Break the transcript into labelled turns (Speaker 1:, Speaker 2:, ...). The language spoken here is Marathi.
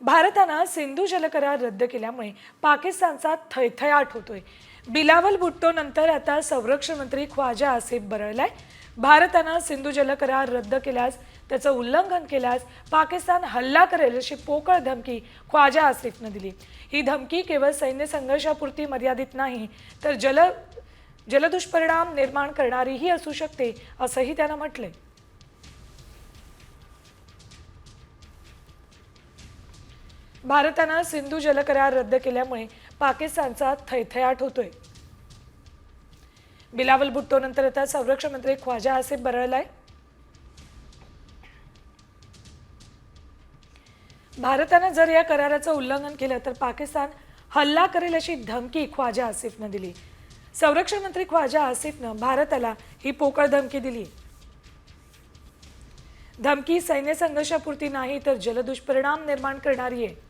Speaker 1: भारतानं सिंधू जलकरार रद्द केल्यामुळे पाकिस्तानचा थैथयाट होतोय. बिलावल भुट्टो नंतर आता संरक्षण मंत्री ख्वाजा आसिफ बरळलाय. भारतानं सिंधू जलकरार रद्द केल्यास त्याचं उल्लंघन केल्यास पाकिस्तान हल्ला करेल अशी पोकळ धमकी ख्वाजा आसिफनं दिली. ही धमकी केवळ सैन्य संघर्षापुरती मर्यादित नाही तर जल जलदुष्परिणाम निर्माण करणारीही असू शकते असंही त्यानं म्हटलंय. भारतानं सिंधू जलकरार रद्द केल्यामुळे पाकिस्तानचा थैथयाट होतोय. बिलावल भुट्टो नंतर आता संरक्षण मंत्री ख्वाजा आसिफ बरळलाय. भारतानं जर या कराराचं उल्लंघन केलं तर पाकिस्तान हल्ला करेल अशी धमकी ख्वाजा आसिफनं दिली. संरक्षण मंत्री ख्वाजा आसिफनं भारताला ही पोकळ धमकी दिली. धमकी सैन्य संघर्षापुरती नाही तर जलदुष्परिणाम निर्माण करणारी आहे.